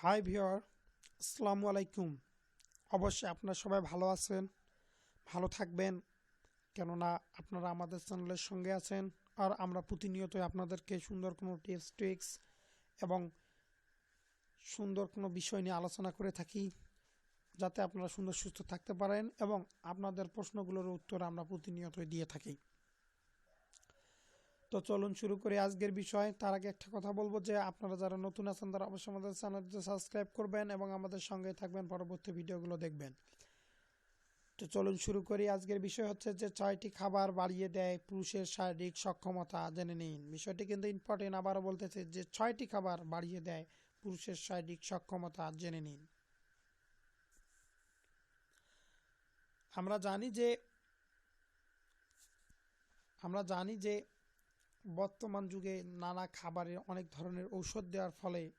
High viewer আসসালামু আলাইকুম। অবশ্যই আপনারা সবাই ভালো আছেন, ভালো থাকবেন, কেননা আপনারা আমাদের চ্যানেলের সঙ্গে আছেন আর আমরা প্রতিনিয়তই আপনাদেরকে সুন্দর কোনো টিপস ট্রিক্স এবং সুন্দর কোনো বিষয় নিয়ে আলোচনা করে থাকি, যাতে আপনারা সুন্দর, সুস্থ থাকতে পারেন এবং আপনাদের প্রশ্নগুলোর উত্তর আমরা প্রতিনিয়তই দিয়ে থাকি। তো চলুন শুরু করি আজকের বিষয়। তার আগে একটা কথা বলব যে, আপনারা যারা নতুন আছেন, তারা অবশ্যই আমাদের চ্যানেলটি সাবস্ক্রাইব করবেন এবং আমাদের সঙ্গে থাকবেন। পরবর্তী ভিডিওগুলো দেখবেন। তো চলুন শুরু করি। আজকের বিষয় হচ্ছে যে, ছয়টি খাবার বাড়িয়ে দেয় পুরুষের শারীরিক সক্ষমতা জেনে নিন। বিষয়টি কিন্তু ইম্পর্টেন্ট আবারও বলতেছে যে, ছয়টি খাবার বাড়িয়ে দেয় পুরুষের শারীরিক সক্ষমতা জেনে নিন। আমরা জানি যে, আমরা জানি যে বর্তমান যুগে নানা খাবারে অনেক ধরনের ঔষধ দেওয়ার ফলে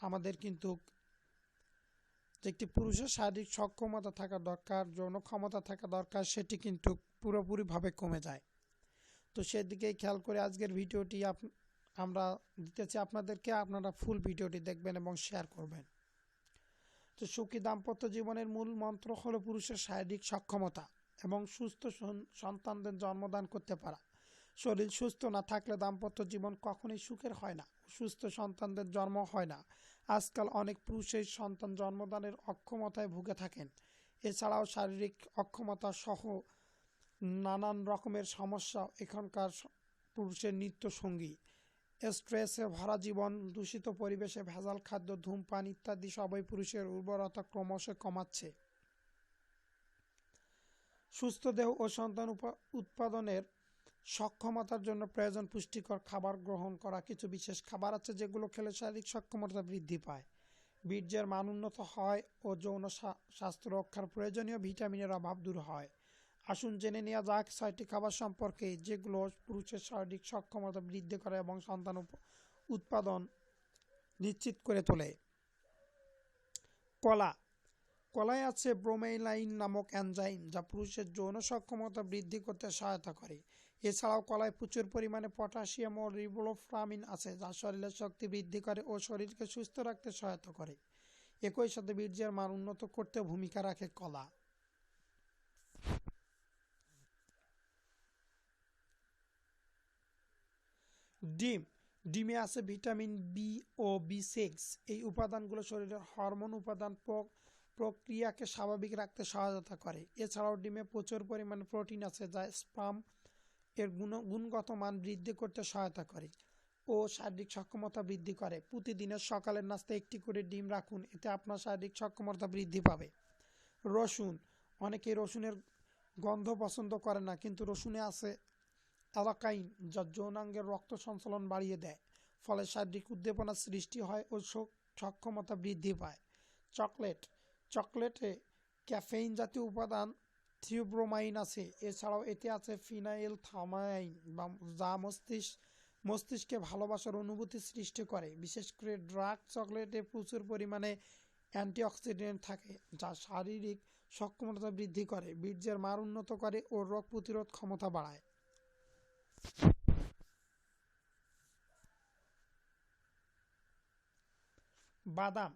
আমাদের কিন্তু একটি পুরুষের শারীরিক সক্ষমতা থাকা দরকার, যৌন ক্ষমতা থাকা দরকার, সেটি কিন্তু পুরোপুরিভাবে কমে যায়। তো সেদিকেই খেয়াল করে আজকের ভিডিওটি আপ- আমরা দিতেছি আপনাদেরকে, আপনারা ফুল ভিডিওটি দেখবেন এবং শেয়ার করবেন। তো সুখী দাম্পত্য জীবনের মূল মন্ত্র হলো পুরুষের শারীরিক সক্ষমতা এবং সুস্থ সন্তানদের জন্মদান করতে পারা। শরীর সুস্থ না থাকলে দাম্পত্য জীবন কখনোই সুখের হয় না। সুস্থ সন্তানদের জন্ম হয় না। আজকাল অনেক পুরুষের সন্তান জন্মদানের অক্ষমতায় ভুগে থাকেন। এছাড়াও শারীরিক অক্ষমতা সহ নানান রকমের সমস্যা এখানকার পুরুষের নিত্য সঙ্গী স্ট্রেসে ভরা জীবন, দূষিত পরিবেশে ভেজাল খাদ্য, ধূমপান ইত্যাদি সবই পুরুষের উর্বরতা ক্রমশ কমাচ্ছে। সুস্থ দেহ ও সন্তান উৎপাদনের সক্ষমতার জন্য প্রয়োজন পুষ্টিকর খাবার গ্রহণ করা। কিছু বিশেষ খাবার আছে যেগুলো খেলে শারীরিক সক্ষমতা বৃদ্ধি পায়। বীর্যের মান উন্নত হয় ও যৌন স্বা- স্বাস্থ্য রক্ষার প্রয়োজনীয় ভিটামিনের অভাব দূর হয়। আসুন জেনে নেওয়া যাক ছয়টি খাবার সম্পর্কে, যেগুলো পুরুষের শারীরিক সক্ষমতা বৃদ্ধি করে এবং সন্তান উৎপাদন নিশ্চিত করে তোলে। কলা কলায় আছে ব্রোমেলাইন নামক এনজাইম, যা পুরুষের যৌন সক্ষমতা বৃদ্ধি করতে সহায়তা করে। এছাড়াও কলায় প্রচুর পরিমাণে পটাশিয়াম ও রিবোফ্লামিন আছে, যা শরীরের শক্তি বৃদ্ধি করে ও শরীরকে সুস্থ রাখতে সহায়তা করে। একই সাথে বীর্যের মান উন্নত করতে ভূমিকা রাখে কলা। ডিম, ডিমে আছে ভিটামিন বি ও বি সিক্স। এই উপাদানগুলো শরীরের হরমোন উপাদান প্রক্রিয়াকে স্বাভাবিক রাখতে সহায়তা করে। এছাড়াও ডিমে প্রচুর পরিমাণে প্রোটিন আছে যা স্পাম এর গুণ, গুণগত মান বৃদ্ধি করতে সহায়তা করে ও শারীরিক সক্ষমতা বৃদ্ধি করে। প্রতিদিনের সকালের নাস্তায় একটি করে ডিম রাখুন, এতে আপনার শারীরিক সক্ষমতা বৃদ্ধি পাবে। রসুন, অনেকে রসুনের গন্ধ পছন্দ করে না, কিন্তু রসুনে আছে অ্যালাকাইন, যা যৌনাঙ্গের রক্ত সঞ্চালন বাড়িয়ে দেয়, ফলে শারীরিক উদ্দীপনা সৃষ্টি হয় ও সক- সক্ষমতা বৃদ্ধি পায়। চকলেট চকলেটে ক্যাফেইন জাতীয় উপাদান থিওব্রোমাইন আছে। এছাড়াও এতে আছে ফিনাইল থামাইন বা যা মস্তিষ্ক মস্তিষ্কে ভালোবাসার অনুভূতি সৃষ্টি করে। বিশেষ করে ড্রাগ চকলেটে প্রচুর পরিমাণে অ্যান্টিঅক্সিডেন্ট থাকে, যা শারীরিক সক্ষমতা বৃদ্ধি করে, বীর্যের মান উন্নত করে ও রোগ প্রতিরোধ ক্ষমতা বাড়ায়। বাদাম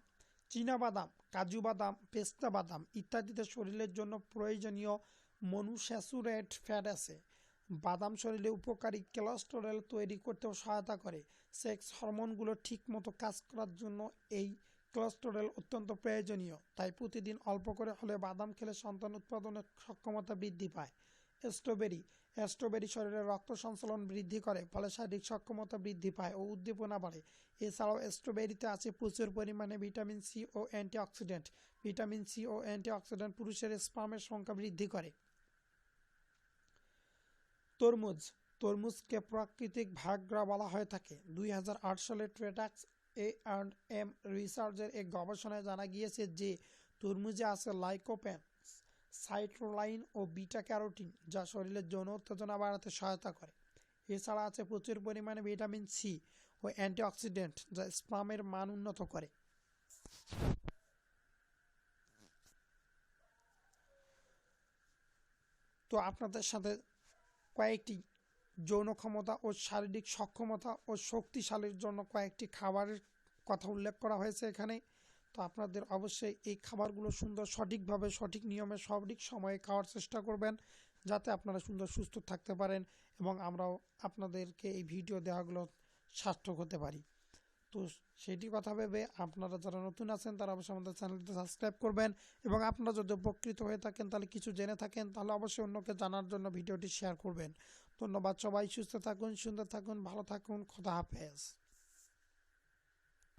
বাদাম, কাজু বাদাম, পেস্তা বাদাম ইত্যাদিতে শরীরের জন্য প্রয়োজনীয় মনুস্যাচুরেট ফ্যাট আছে। বাদাম শরীরে উপকারী কোলেস্টেরল তৈরি করতেও সহায়তা করে। সেক্স হরমোনগুলো ঠিকমতো কাজ করার জন্য এই কোলেস্টেরল অত্যন্ত প্রয়োজনীয়। তাই প্রতিদিন অল্প করে হলে বাদাম খেলে সন্তান উৎপাদনের সক্ষমতা বৃদ্ধি পায়। স্ট্রবেরি। স্ট্রবেরি শরীরে রক্ত সঞ্চালন বৃদ্ধি করে, ফলে শারীরিক সক্ষমতা বৃদ্ধি পায় ও উদ্দীপনা বাড়ে। এছাড়াও স্ট্রবেরিতে আছে প্রচুর পরিমাণে ভিটামিন সি ও অ্যান্টিঅক্সিডেন্ট। ভিটামিন সি ও অ্যান্টিঅক্সিডেন্ট পুরুষের স্পামের সংখ্যা বৃদ্ধি করে। তরমুজ। তরমুজকে প্রাকৃতিক ভাগ্রা বলা হয়ে থাকে। দুই হাজার আট সালে ট্রেটাক্স এ অ্যান্ড এম রিসার্চের এক গবেষণায় জানা গিয়েছে যে, তরমুজে আছে লাইকোপেন সাইট্রোলাইন ও বিটা ক্যারোটিন যা শরীরের যৌন উত্তেজনা বাড়াতে সহায়তা করে। এছাড়া আছে প্রচুর পরিমাণে ভিটামিন সি ও অ্যান্টিঅক্সিডেন্ট, যা স্পামের মান উন্নত করে। তো আপনাদের সাথে কয়েকটি যৌন ক্ষমতা ও শারীরিক সক্ষমতা ও শক্তিশালীর জন্য কয়েকটি খাবারের কথা উল্লেখ করা হয়েছে এখানে। তো আপনাদের অবশ্যই এই খাবারগুলো সুন্দর, সঠিকভাবে, সঠিক নিয়মে, সঠিক সময়ে খাওয়ার চেষ্টা করবেন যাতে আপনারা সুন্দর, সুস্থ থাকতে পারেন এবং আমরাও আপনাদেরকে এই ভিডিও দেওয়াগুলো সার্থক হতে পারি। তো সেটি কথা ভেবে আপনারা যারা নতুন আছেন, তারা অবশ্যই আমাদের চ্যানেলটি সাবস্ক্রাইব করবেন এবং আপনারা যদি উপকৃত হয়ে থাকেন, তাহলে কিছু জেনে থাকেন, তাহলে অবশ্যই অন্যকে জানার জন্য ভিডিওটি শেয়ার করবেন। ধন্যবাদ সবাই, সুস্থ থাকুন, সুন্দর থাকুন, ভালো থাকুন, খোদা হাফেজ।